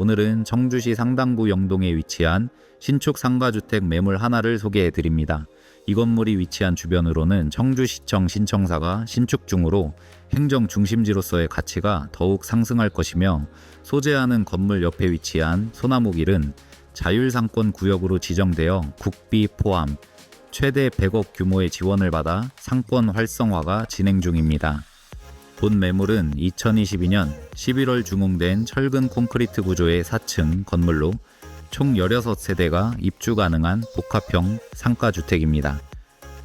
오늘은 청주시 상당구 영동에 위치한 신축 상가주택 매물 하나를 소개해 드립니다. 이 건물이 위치한 주변으로는 청주시청 신청사가 신축 중으로 행정 중심지로서의 가치가 더욱 상승할 것이며 소재하는 건물 옆에 위치한 소나무길은 자율상권 구역으로 지정되어 국비 포함 최대 100억 규모의 지원을 받아 상권 활성화가 진행 중입니다. 본 매물은 2022년 11월 준공된 철근 콘크리트 구조의 4층 건물로 총 16세대가 입주 가능한 복합형 상가주택입니다.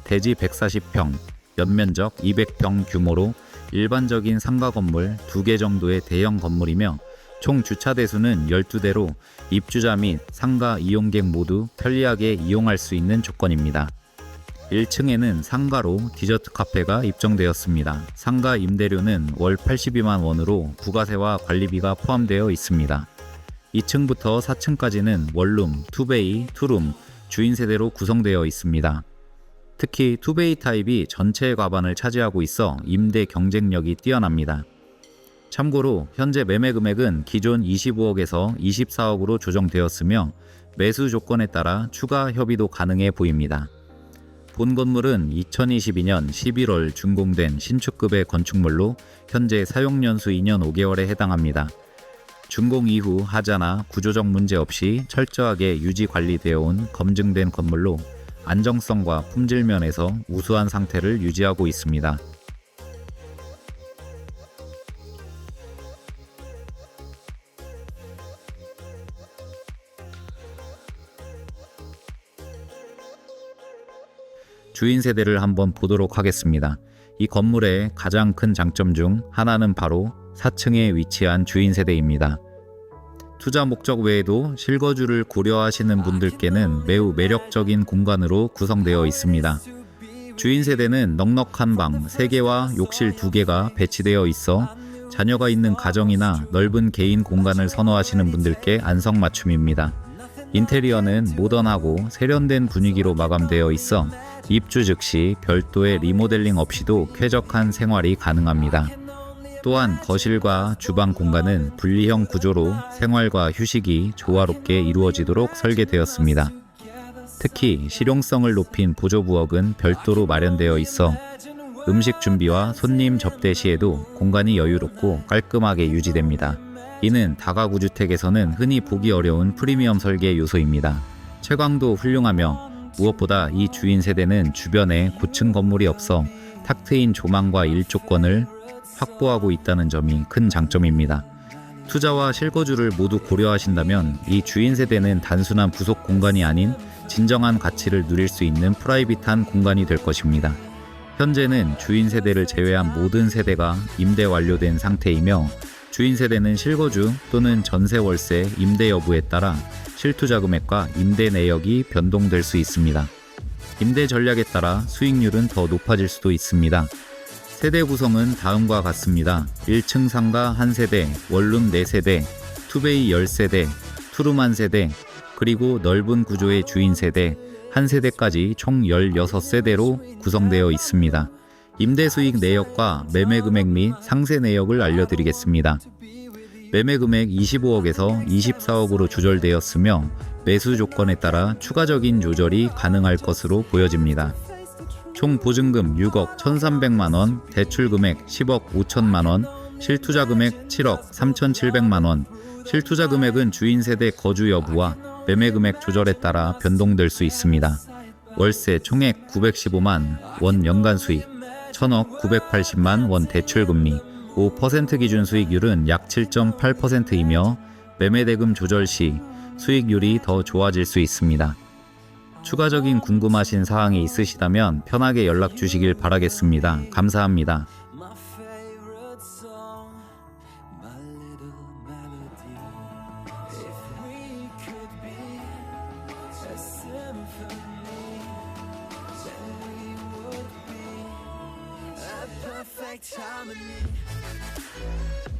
대지 140평, 연면적 200평 규모로 일반적인 상가 건물 2개 정도의 대형 건물이며 총 주차 대수는 12대로 입주자 및 상가 이용객 모두 편리하게 이용할 수 있는 조건입니다. 1층에는 상가로 디저트 카페가 입점되었습니다. 상가 임대료는 월 82만 원으로 부가세와 관리비가 포함되어 있습니다. 2층부터 4층까지는 원룸, 투베이, 투룸, 주인 세대로 구성되어 있습니다. 특히 투베이 타입이 전체 과반을 차지하고 있어 임대 경쟁력이 뛰어납니다. 참고로 현재 매매 금액은 기존 25억에서 24억으로 조정되었으며 매수 조건에 따라 추가 협의도 가능해 보입니다. 본 건물은 2022년 11월 준공된 신축급의 건축물로 현재 사용연수 2년 5개월에 해당합니다. 준공 이후 하자나 구조적 문제 없이 철저하게 유지 관리되어 온 검증된 건물로 안정성과 품질 면에서 우수한 상태를 유지하고 있습니다. 주인 세대를 한번 보도록 하겠습니다. 이 건물의 가장 큰 장점 중 하나는 바로 4층에 위치한 주인 세대입니다. 투자 목적 외에도 실거주를 고려하시는 분들께는 매우 매력적인 공간으로 구성되어 있습니다. 주인 세대는 넉넉한 방 3개와 욕실 2개가 배치되어 있어 자녀가 있는 가정이나 넓은 개인 공간을 선호하시는 분들께 안성맞춤입니다. 인테리어는 모던하고 세련된 분위기로 마감되어 있어 입주 즉시 별도의 리모델링 없이도 쾌적한 생활이 가능합니다. 또한 거실과 주방 공간은 분리형 구조로 생활과 휴식이 조화롭게 이루어지도록 설계되었습니다. 특히 실용성을 높인 보조 부엌은 별도로 마련되어 있어 음식 준비와 손님 접대 시에도 공간이 여유롭고 깔끔하게 유지됩니다. 이는 다가구 주택에서는 흔히 보기 어려운 프리미엄 설계 요소입니다. 채광도 훌륭하며 무엇보다 이 주인 세대는 주변에 고층 건물이 없어 탁 트인 조망과 일조권을 확보하고 있다는 점이 큰 장점입니다. 투자와 실거주를 모두 고려하신다면 이 주인 세대는 단순한 부속 공간이 아닌 진정한 가치를 누릴 수 있는 프라이빗한 공간이 될 것입니다. 현재는 주인 세대를 제외한 모든 세대가 임대 완료된 상태이며 주인 세대는 실거주 또는 전세 월세 임대 여부에 따라 실투자 금액과 임대 내역이 변동될 수 있습니다. 임대 전략에 따라 수익률은 더 높아질 수도 있습니다. 세대 구성은 다음과 같습니다. 1층 상가 1세대, 원룸 4세대, 투베이 10세대, 투룸 1세대, 그리고 넓은 구조의 주인 세대, 1세대까지 총 16세대로 구성되어 있습니다. 임대 수익 내역과 매매 금액 및 상세 내역을 알려드리겠습니다. 매매 금액 25억에서 24억으로 조절되었으며 매수 조건에 따라 추가적인 조절이 가능할 것으로 보여집니다. 총 보증금 6억 1,300만 원, 대출 금액 10억 5천만 원, 실투자 금액 7억 3,700만 원. 실투자 금액은 주인 세대 거주 여부와 매매 금액 조절에 따라 변동될 수 있습니다. 월세 총액 915만 원 연간 수익, 1천억 980만 원 대출 금리, 5% 기준 수익률은 약 7.8%이며 매매 대금 조절 시 수익률이 더 좋아질 수 있습니다. 추가적인 궁금하신 사항이 있으시다면 편하게 연락 주시길 바라겠습니다. 감사합니다. Could symphony, like harmony.